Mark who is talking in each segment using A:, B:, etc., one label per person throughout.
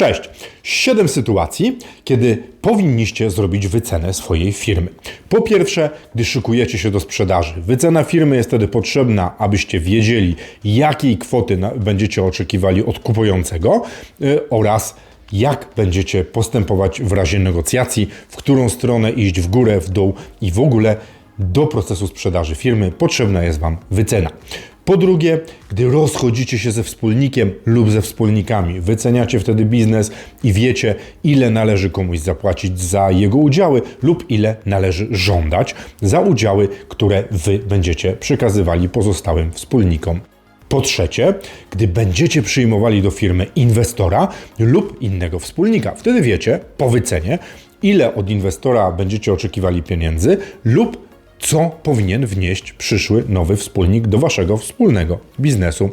A: Cześć! Siedem sytuacji, kiedy powinniście zrobić wycenę swojej firmy. Po pierwsze, gdy szykujecie się do sprzedaży. Wycena firmy jest wtedy potrzebna, abyście wiedzieli, jakiej kwoty będziecie oczekiwali od kupującego yy, oraz jak będziecie postępować w razie negocjacji, w którą stronę iść, w górę, w dół i w ogóle do procesu sprzedaży firmy potrzebna jest Wam wycena. Po drugie, gdy rozchodzicie się ze wspólnikiem lub ze wspólnikami, wyceniacie wtedy biznes i wiecie, ile należy komuś zapłacić za jego udziały lub ile należy żądać za udziały, które Wy będziecie przekazywali pozostałym wspólnikom. Po trzecie, gdy będziecie przyjmowali do firmy inwestora lub innego wspólnika, wtedy wiecie po wycenie, ile od inwestora będziecie oczekiwali pieniędzy lub co powinien wnieść przyszły nowy wspólnik do waszego wspólnego biznesu.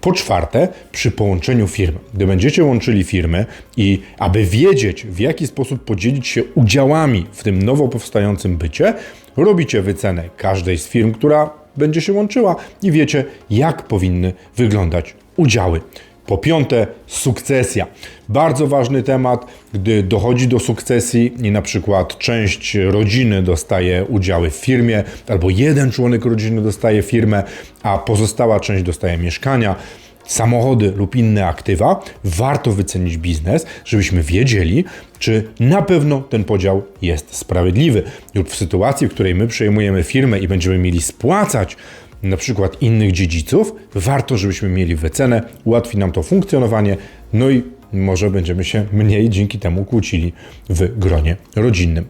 A: Po czwarte, przy połączeniu firm. Gdy będziecie łączyli firmy i aby wiedzieć, w jaki sposób podzielić się udziałami w tym nowo powstającym bycie, robicie wycenę każdej z firm, która będzie się łączyła i wiecie, jak powinny wyglądać udziały. Po piąte, sukcesja. Bardzo ważny temat, gdy dochodzi do sukcesji i na przykład część rodziny dostaje udziały w firmie, albo jeden członek rodziny dostaje firmę, a pozostała część dostaje mieszkania, samochody lub inne aktywa, warto wycenić biznes, żebyśmy wiedzieli, czy na pewno ten podział jest sprawiedliwy. Lub w sytuacji, w której my przejmujemy firmę i będziemy mieli spłacać na przykład innych dziedziców, warto, żebyśmy mieli wycenę, ułatwi nam to funkcjonowanie, no i może będziemy się mniej dzięki temu kłócili w gronie rodzinnym.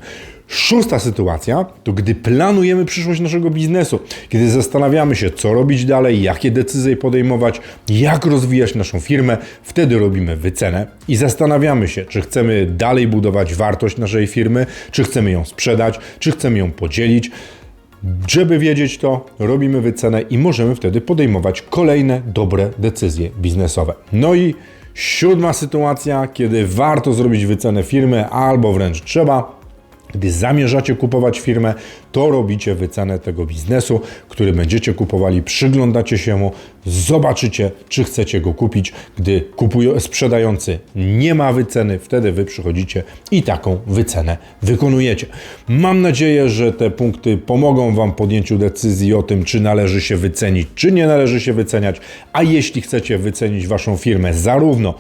A: Szósta sytuacja to gdy planujemy przyszłość naszego biznesu, kiedy zastanawiamy się, co robić dalej, jakie decyzje podejmować, jak rozwijać naszą firmę, wtedy robimy wycenę i zastanawiamy się, czy chcemy dalej budować wartość naszej firmy, czy chcemy ją sprzedać, czy chcemy ją podzielić. Żeby wiedzieć to, robimy wycenę i możemy wtedy podejmować kolejne dobre decyzje biznesowe. No i siódma sytuacja, kiedy warto zrobić wycenę firmy, albo wręcz trzeba. Gdy zamierzacie kupować firmę, to robicie wycenę tego biznesu, który będziecie kupowali, przyglądacie się mu, zobaczycie, czy chcecie go kupić. Gdy kupują, sprzedający nie ma wyceny, wtedy wy przychodzicie i taką wycenę wykonujecie. Mam nadzieję, że te punkty pomogą Wam w podjęciu decyzji o tym, czy należy się wycenić, czy nie należy się wyceniać. A jeśli chcecie wycenić Waszą firmę zarówno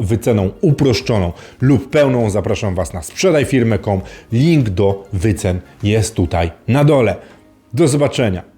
A: wyceną uproszczoną lub pełną, zapraszam Was na sprzedajfirmę.com. Link do wycen jest tutaj na dole. Do zobaczenia.